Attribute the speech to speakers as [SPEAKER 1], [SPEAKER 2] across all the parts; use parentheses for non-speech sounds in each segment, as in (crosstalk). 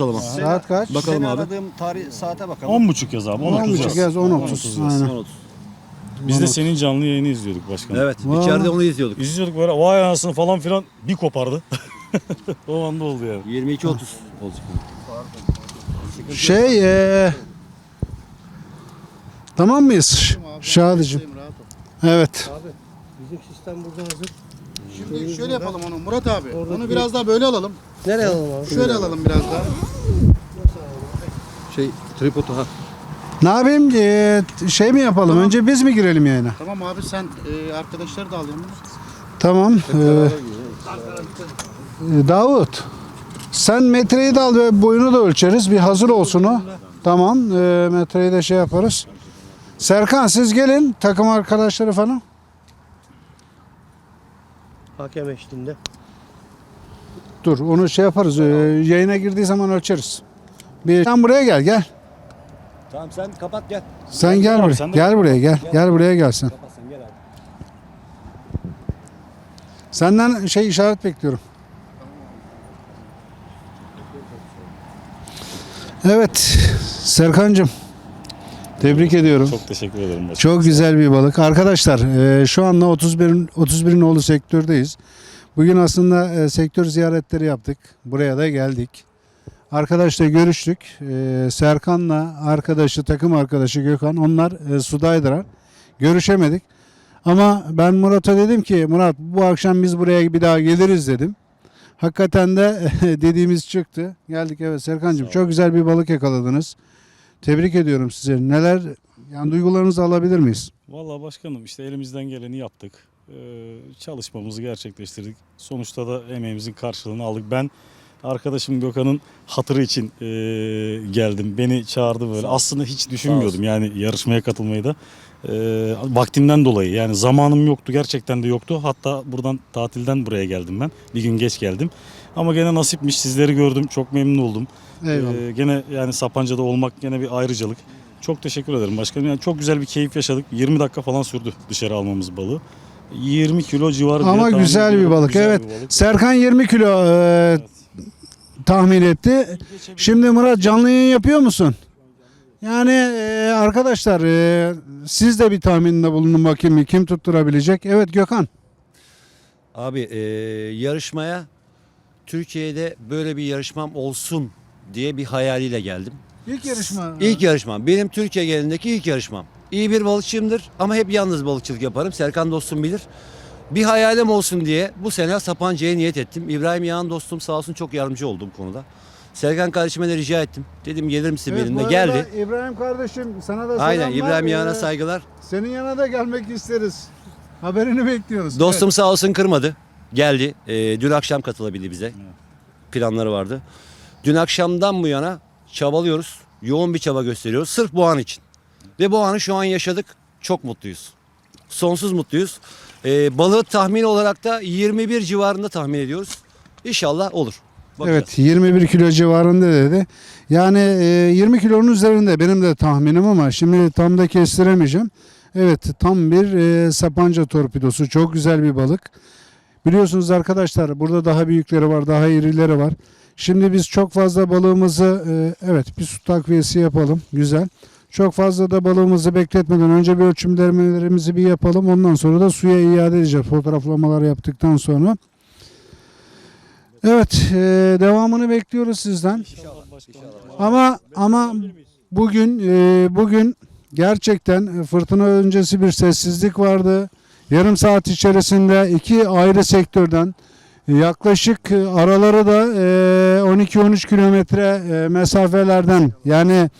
[SPEAKER 1] ortalama.
[SPEAKER 2] Saat kaç?
[SPEAKER 1] Bakalım
[SPEAKER 3] Seni
[SPEAKER 1] abi.
[SPEAKER 3] aradığım tarih saate bakalım.
[SPEAKER 4] 10.30 yaz abi. 10.30
[SPEAKER 2] 10.30
[SPEAKER 4] yaz.
[SPEAKER 2] yaz 10.30. Aynen.
[SPEAKER 1] 10.30.
[SPEAKER 4] Biz de senin canlı yayını izliyorduk başkanım.
[SPEAKER 1] Evet.
[SPEAKER 2] Vay.
[SPEAKER 1] içeride onu izliyorduk.
[SPEAKER 4] İzliyorduk böyle vay anasını falan filan bir kopardı. (laughs) o anda oldu yani.
[SPEAKER 1] 22.30 olacak.
[SPEAKER 2] Şey eee Tamam mıyız? Şadıcığım. Evet.
[SPEAKER 5] Bizim sistem burada hazır.
[SPEAKER 6] Şimdi şöyle yapalım onu Murat abi. Onu biraz daha böyle alalım.
[SPEAKER 5] Nereye alalım abi?
[SPEAKER 6] Şöyle alalım biraz daha.
[SPEAKER 1] Şey tripodu ha.
[SPEAKER 2] Ne yapayım? Eee, şey mi yapalım? Önce biz mi girelim yayına?
[SPEAKER 6] Tamam abi sen e, arkadaşları da alayım.
[SPEAKER 2] Tamam. eee, Davut. Sen metreyi de al ve boyunu da ölçeriz. Bir hazır olsun o. Tamam. eee, metreyi de şey yaparız. Serkan siz gelin. Takım arkadaşları falan.
[SPEAKER 5] Hakem eşliğinde.
[SPEAKER 2] Dur onu şey yaparız. eee, yayına girdiği zaman ölçeriz. Bir, sen buraya gel gel.
[SPEAKER 1] Tamam sen kapat gel.
[SPEAKER 2] Sen gel
[SPEAKER 4] abi,
[SPEAKER 2] buraya.
[SPEAKER 4] sen
[SPEAKER 2] Gel buraya gel. Gel buraya gel sen.
[SPEAKER 1] Kapat sen gel abi.
[SPEAKER 2] Senden şey işaret bekliyorum. Evet Serkancığım tebrik ediyorum.
[SPEAKER 4] Çok teşekkür ederim başkanım.
[SPEAKER 2] Çok güzel bir balık. Arkadaşlar e, şu anda 31 31 nolu sektördeyiz. Bugün aslında e, sektör ziyaretleri yaptık. Buraya da geldik. Arkadaşla görüştük. E, Serkan'la arkadaşı, takım arkadaşı Gökhan onlar e, sudaydılar. Görüşemedik. Ama ben Murat'a dedim ki Murat bu akşam biz buraya bir daha geliriz dedim. Hakikaten de (laughs) dediğimiz çıktı. Geldik evet Serkan'cığım çok güzel bir balık yakaladınız. Tebrik ediyorum size. Neler yani duygularınızı alabilir miyiz?
[SPEAKER 4] Vallahi başkanım işte elimizden geleni yaptık. Ee, çalışmamızı gerçekleştirdik. Sonuçta da emeğimizin karşılığını aldık. Ben arkadaşım Gökhan'ın hatırı için ee, geldim. Beni çağırdı böyle. Aslında hiç düşünmüyordum yani yarışmaya katılmayı da. Ee, vaktimden dolayı yani zamanım yoktu gerçekten de yoktu. Hatta buradan tatilden buraya geldim ben. Bir gün geç geldim. Ama gene nasipmiş sizleri gördüm. Çok memnun oldum.
[SPEAKER 2] Eyvallah.
[SPEAKER 4] Ee, gene yani Sapanca'da olmak gene bir ayrıcalık. Çok teşekkür ederim başkanım. Yani çok güzel bir keyif yaşadık. 20 dakika falan sürdü dışarı almamız balığı. 20 kilo civarı diye
[SPEAKER 2] Ama
[SPEAKER 4] tahmin
[SPEAKER 2] güzel bir balık.
[SPEAKER 4] Güzel
[SPEAKER 2] evet.
[SPEAKER 4] bir balık.
[SPEAKER 2] Serkan 20 kilo e, tahmin etti. Şimdi Murat canlı yayın yapıyor musun? Yani e, arkadaşlar e, siz de bir tahminde bulunun bakayım kim tutturabilecek. Evet Gökhan.
[SPEAKER 1] Abi e, yarışmaya Türkiye'de böyle bir yarışmam olsun diye bir hayaliyle geldim.
[SPEAKER 2] İlk yarışma.
[SPEAKER 1] İlk yarışmam. Benim Türkiye genelindeki ilk yarışmam. İyi bir balıkçıyımdır ama hep yalnız balıkçılık yaparım. Serkan dostum bilir. Bir hayalim olsun diye bu sene Sapanca'ya niyet ettim. İbrahim Yağan dostum sağ olsun çok yardımcı oldu bu konuda. Serkan kardeşime de rica ettim. Dedim gelir misin
[SPEAKER 2] Evet, bu
[SPEAKER 1] benimle?
[SPEAKER 2] arada
[SPEAKER 1] Geldi.
[SPEAKER 2] İbrahim kardeşim sana da
[SPEAKER 1] Aynen
[SPEAKER 2] selamlar.
[SPEAKER 1] İbrahim Yağan'a
[SPEAKER 2] Ee,
[SPEAKER 1] saygılar.
[SPEAKER 2] Senin yanına da gelmek isteriz. Haberini bekliyoruz.
[SPEAKER 1] Dostum sağ olsun kırmadı. Geldi. Ee, dün akşam katılabildi bize. Planları vardı. Dün akşamdan bu yana çabalıyoruz. Yoğun bir çaba gösteriyoruz. Sırf bu an için. Ve bu anı şu an yaşadık. Çok mutluyuz. Sonsuz mutluyuz. Ee, balığı tahmin olarak da 21 civarında tahmin ediyoruz. İnşallah olur. Bakacağız.
[SPEAKER 2] Evet 21 kilo civarında dedi. Yani e, 20 kilonun üzerinde benim de tahminim ama şimdi tam da kestiremeyeceğim. Evet tam bir e, sapanca torpidosu çok güzel bir balık. Biliyorsunuz arkadaşlar burada daha büyükleri var daha irileri var. Şimdi biz çok fazla balığımızı e, evet bir su takviyesi yapalım güzel. Çok fazla da balığımızı bekletmeden önce bir ölçümlemelerimizi bir yapalım. Ondan sonra da suya iade edeceğiz fotoğraflamalar yaptıktan sonra. Evet e, devamını bekliyoruz sizden. Ama ama bugün e, bugün gerçekten fırtına öncesi bir sessizlik vardı. Yarım saat içerisinde iki ayrı sektörden yaklaşık e, araları da e, 12-13 kilometre e, mesafelerden yani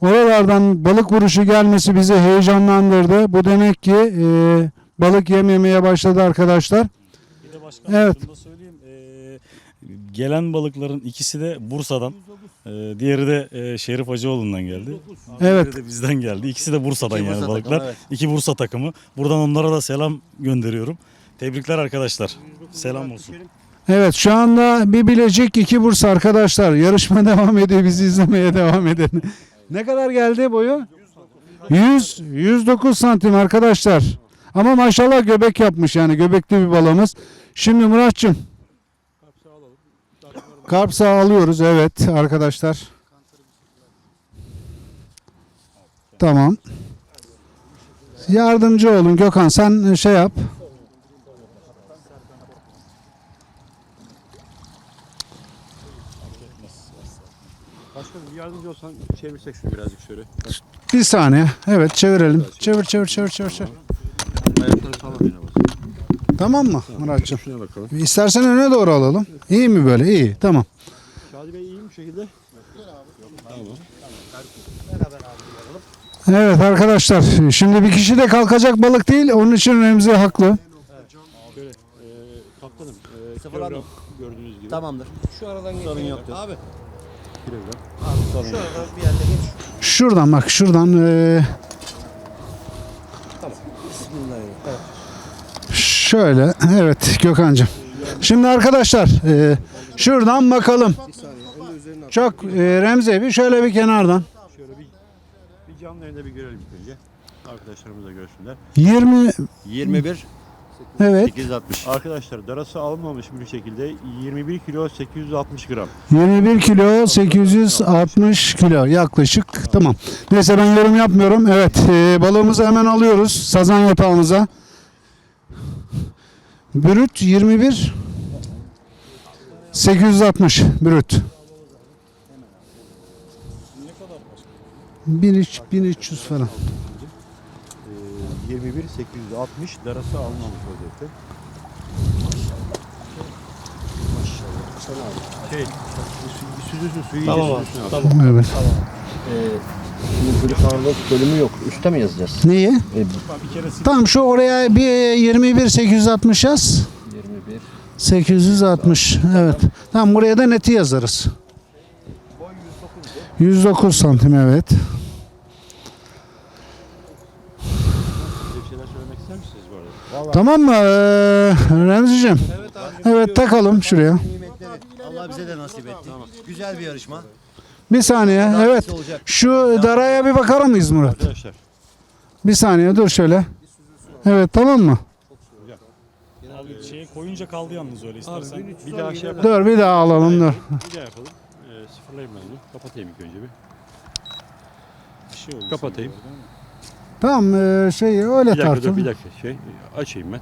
[SPEAKER 2] oralardan balık vuruşu gelmesi bizi heyecanlandırdı. Bu demek ki e, balık yememeye başladı arkadaşlar.
[SPEAKER 4] Bir de başkanım
[SPEAKER 2] Evet.
[SPEAKER 4] şunu da söyleyeyim. Ee, gelen balıkların ikisi de Bursa'dan. Ee, diğeri de e, Şerif Hacıoğlu'ndan geldi.
[SPEAKER 2] Evet.
[SPEAKER 4] Diğeri de bizden geldi. İkisi de Bursa'dan
[SPEAKER 1] İki
[SPEAKER 4] yani
[SPEAKER 1] Bursa
[SPEAKER 4] balıklar.
[SPEAKER 1] takımı, evet.
[SPEAKER 4] İki Bursa takımı. Buradan onlara da selam gönderiyorum. Tebrikler arkadaşlar. Selam olsun.
[SPEAKER 2] Evet şu anda bir Bilecik iki Bursa arkadaşlar. Yarışma (laughs) devam ediyor. Bizi izlemeye devam edin. ne kadar geldi boyu? 100, 109 santim arkadaşlar. Ama maşallah göbek yapmış yani göbekli bir balığımız. Şimdi Muratçım. Karp sağı alıyoruz. Evet arkadaşlar. Tamam. Yardımcı olun Gökhan sen şey yap.
[SPEAKER 3] Başkanım yardımcı olsan çevirsek şunu birazcık şöyle.
[SPEAKER 2] Bir saniye. Evet çevirelim. Çevir çevir çevir çevir. çevir.
[SPEAKER 3] Ayakları sağlam yine bas.
[SPEAKER 2] Tamam mı Muratçım?
[SPEAKER 3] Şuna bakalım.
[SPEAKER 2] İstersen öne doğru alalım. İyi mi böyle? İyi. Tamam.
[SPEAKER 3] Şadi Bey iyi mi bu şekilde?
[SPEAKER 2] Evet arkadaşlar. Şimdi bir kişi de kalkacak balık değil. Onun için Remzi haklı.
[SPEAKER 3] Şöyle e, kaptanım. E, kilogram gördüğünüz gibi.
[SPEAKER 1] Tamamdır.
[SPEAKER 5] Şu aradan
[SPEAKER 3] Sorun
[SPEAKER 5] geçelim.
[SPEAKER 3] yoktur.
[SPEAKER 5] Abi Bir geç.
[SPEAKER 2] Şuradan bak şuradan. eee,
[SPEAKER 5] Bismillahirrahmanirrahim.
[SPEAKER 2] şöyle. Evet Gökhan'cığım. Şimdi arkadaşlar eee, şuradan bakalım.
[SPEAKER 5] Bir saniye. Onu üzerine at.
[SPEAKER 2] Çok eee, Remzi bir şöyle bir kenardan.
[SPEAKER 3] Şöyle bir bir canlı yayında bir görelim ilk önce. Arkadaşlarımız da görsünler.
[SPEAKER 2] 20
[SPEAKER 1] 21
[SPEAKER 2] evet
[SPEAKER 1] 860.
[SPEAKER 3] Arkadaşlar darası alınmamış bir şekilde 21 kilo 860 gram.
[SPEAKER 2] 21 kilo 860 kilo yaklaşık tamam. Neyse ben yorum yapmıyorum. Evet eee, balığımızı hemen alıyoruz sazan yatağımıza. Brüt 21 860 brüt. 1300 1300 falan.
[SPEAKER 3] E, 21 860 darası alınmamış vaziyette. Maşallah. Şey, bir süzülsün suyu
[SPEAKER 5] Tamam
[SPEAKER 3] iyice
[SPEAKER 5] abi.
[SPEAKER 3] süzülsün abi.
[SPEAKER 5] Tamam.
[SPEAKER 2] Evet.
[SPEAKER 7] Şimdi Gülük ağırlık bölümü yok. Üste mi yazacağız?
[SPEAKER 2] Neyi?
[SPEAKER 3] Bir kere sil-
[SPEAKER 2] Tamam şu oraya bir 21 860 yaz.
[SPEAKER 7] 21.
[SPEAKER 2] 860 evet. Tamam buraya da neti yazarız. 109 santim evet. Tamam mı ee, Remzi'cim? Evet takalım şuraya.
[SPEAKER 1] Allah bize de nasip etti. Güzel bir yarışma.
[SPEAKER 2] Bir saniye evet.
[SPEAKER 1] Olacak.
[SPEAKER 2] Şu daraya bir bakar mıyız Murat?
[SPEAKER 3] Arkadaşlar
[SPEAKER 2] Bir saniye dur şöyle. Evet tamam mı?
[SPEAKER 4] Abi şeye koyunca kaldı yalnız öyle istersen.
[SPEAKER 3] bir daha şey yapalım.
[SPEAKER 2] Dur bir daha alalım dur.
[SPEAKER 3] Bir daha yapalım. Ee, sıfırlayayım ben onu. Kapatayım ilk önce bir.
[SPEAKER 4] Bir şey oldu.
[SPEAKER 3] Kapatayım.
[SPEAKER 2] Tamam ee, şey öyle
[SPEAKER 3] Bir dakika dur
[SPEAKER 2] tartın.
[SPEAKER 3] bir dakika şey açayım ben.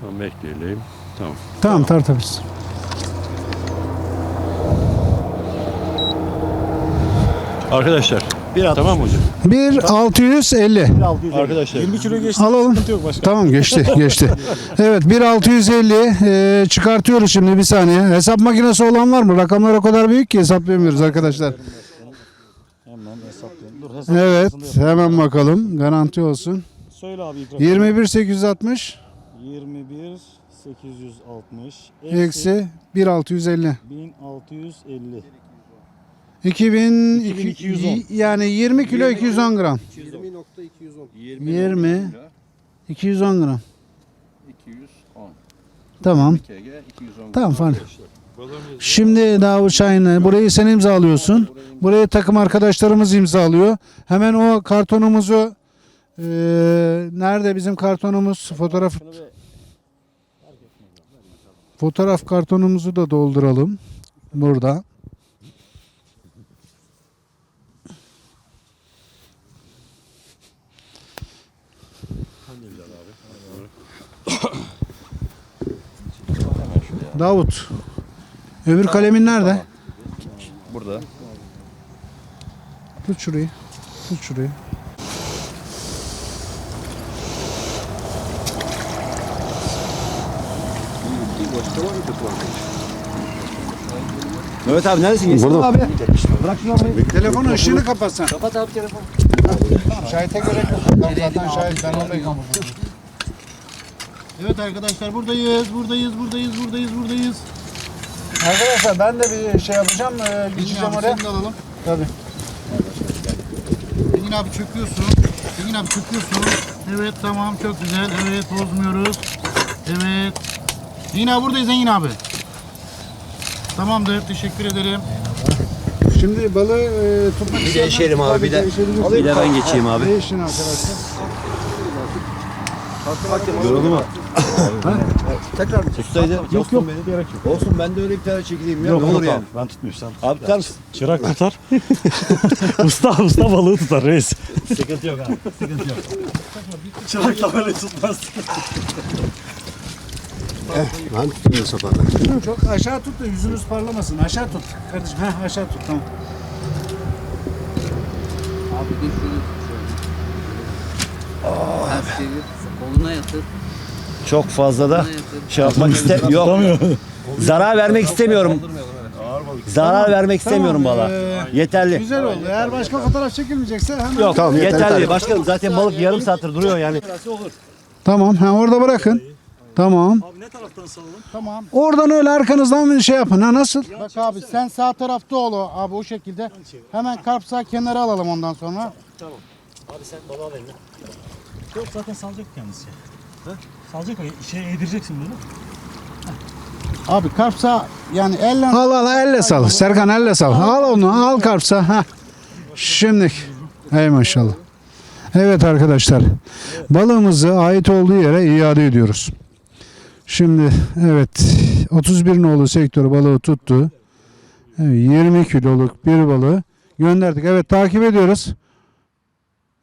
[SPEAKER 3] Tamam bekleyelim. Tamam.
[SPEAKER 2] Tamam tartabiliriz.
[SPEAKER 3] Arkadaşlar.
[SPEAKER 1] Bir at.
[SPEAKER 3] Tamam mı hocam?
[SPEAKER 2] 1 650.
[SPEAKER 3] Arkadaşlar.
[SPEAKER 4] 20 kilo geçti.
[SPEAKER 2] Alalım.
[SPEAKER 4] Sıkıntı yok başka.
[SPEAKER 2] Tamam geçti (laughs) geçti. Evet 1650 e, çıkartıyoruz şimdi bir saniye. Hesap makinesi olan var mı? Rakamlar o kadar büyük ki hesaplayamıyoruz arkadaşlar.
[SPEAKER 4] Hesap
[SPEAKER 2] Evet hemen bakalım garanti olsun.
[SPEAKER 4] Söyle abi ilk
[SPEAKER 2] 21 860
[SPEAKER 4] 21 860
[SPEAKER 2] eksi 1650.
[SPEAKER 4] 1650.
[SPEAKER 2] 2000
[SPEAKER 4] 2210.
[SPEAKER 2] yani 20 kilo 210 gram.
[SPEAKER 5] 20.210.
[SPEAKER 2] 20 210 gram.
[SPEAKER 7] 210.
[SPEAKER 2] Tamam.
[SPEAKER 7] KG 210.
[SPEAKER 2] Tamam falan. Şimdi Davut Şahin'le burayı sen imzalıyorsun. Burayı takım arkadaşlarımız imzalıyor. Hemen o kartonumuzu eee, nerede bizim kartonumuz fotoğraf fotoğraf kartonumuzu da dolduralım. Burada. Davut. Öbür kalemin nerede?
[SPEAKER 7] Burada.
[SPEAKER 2] Tut şurayı. Tut şurayı.
[SPEAKER 1] Mehmet abi neredesin? Burada. Abi.
[SPEAKER 2] Telefonu ışığını kapatsan.
[SPEAKER 5] Kapat abi telefonu.
[SPEAKER 2] Şahite gerek yok. Zaten şahit ben oradayım.
[SPEAKER 6] Evet arkadaşlar buradayız, buradayız, buradayız, buradayız, buradayız.
[SPEAKER 2] Arkadaşlar ben de bir şey yapacağım. Ee, geçeceğim oraya.
[SPEAKER 6] alalım.
[SPEAKER 2] Tabii.
[SPEAKER 6] Engin abi çöküyorsun. Engin abi çöküyorsun. Evet tamam çok güzel. Evet bozmuyoruz. Evet. Engin abi buradayız Engin abi. Tamamdır teşekkür ederim.
[SPEAKER 2] Şimdi balığı e, tutmak
[SPEAKER 1] Bir değişelim abi bir de. Bir de ben geçeyim abi.
[SPEAKER 2] Değişin arkadaşlar.
[SPEAKER 1] Yoruldu mu?
[SPEAKER 5] Tekrar mı?
[SPEAKER 1] Tutsaydı.
[SPEAKER 4] Yok yok gerek yok.
[SPEAKER 1] Olsun ben de öyle bir tane çekileyim ya.
[SPEAKER 4] Yok
[SPEAKER 1] ne olur
[SPEAKER 4] yok
[SPEAKER 1] yani.
[SPEAKER 4] ben tutmuyorum sen.
[SPEAKER 1] Abi tutar mısın?
[SPEAKER 4] Çırak tutar. usta usta balığı tutar reis.
[SPEAKER 1] Sıkıntı yok abi. Sıkıntı yok.
[SPEAKER 4] Çırak da böyle tutmaz.
[SPEAKER 5] Ben tutuyorum sapanla.
[SPEAKER 2] Çok aşağı tut da yüzünüz parlamasın. Aşağı tut. Kardeşim heh, aşağı tut tamam.
[SPEAKER 8] Abi bir şunu şöyle. Ters çevir. Koluna yatır.
[SPEAKER 1] Çok fazla da şey yapmak iste yok. Zarar vermek istemiyorum. Zarar vermek istemiyorum
[SPEAKER 2] Tamam,
[SPEAKER 1] bala. Yeterli.
[SPEAKER 2] Güzel oldu. Eğer başka fotoğraf çekilmeyecekse hemen.
[SPEAKER 1] Yok
[SPEAKER 5] Tamam, yeterli,
[SPEAKER 1] yeterli.
[SPEAKER 5] yeterli.
[SPEAKER 1] Başkanım zaten balık yarım saattir duruyor yani.
[SPEAKER 2] Tamam. Ha, orada bırakın. Tamam.
[SPEAKER 4] Abi ne taraftan salalım?
[SPEAKER 6] Tamam.
[SPEAKER 2] Oradan öyle arkanızdan bir şey yapın. Ha nasıl?
[SPEAKER 6] Bak abi sen sağ tarafta ol abi o şekilde. Hemen karp sağ kenara alalım ondan sonra.
[SPEAKER 4] Abi sen balığı al eline. Yok zaten salacak kendisi. Salacak o şeye yedireceksin bunu.
[SPEAKER 6] Abi karp sağ yani elle
[SPEAKER 2] Al al elle sal. Serkan elle sal. Al onu al karpsa. Ha. Şimdi. Ey maşallah. Evet arkadaşlar. Balığımızı ait olduğu yere iade ediyoruz. Şimdi evet 31 nolu sektör balığı tuttu. Evet, 20 kiloluk bir balığı gönderdik. Evet takip ediyoruz.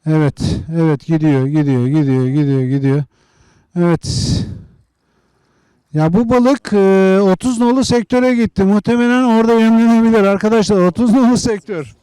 [SPEAKER 2] Evet, evet gidiyor, gidiyor, gidiyor, gidiyor, gidiyor. Evet. Ya bu balık e, 30 nolu sektöre gitti. Muhtemelen orada yemlenebilir arkadaşlar. 30 nolu sektör.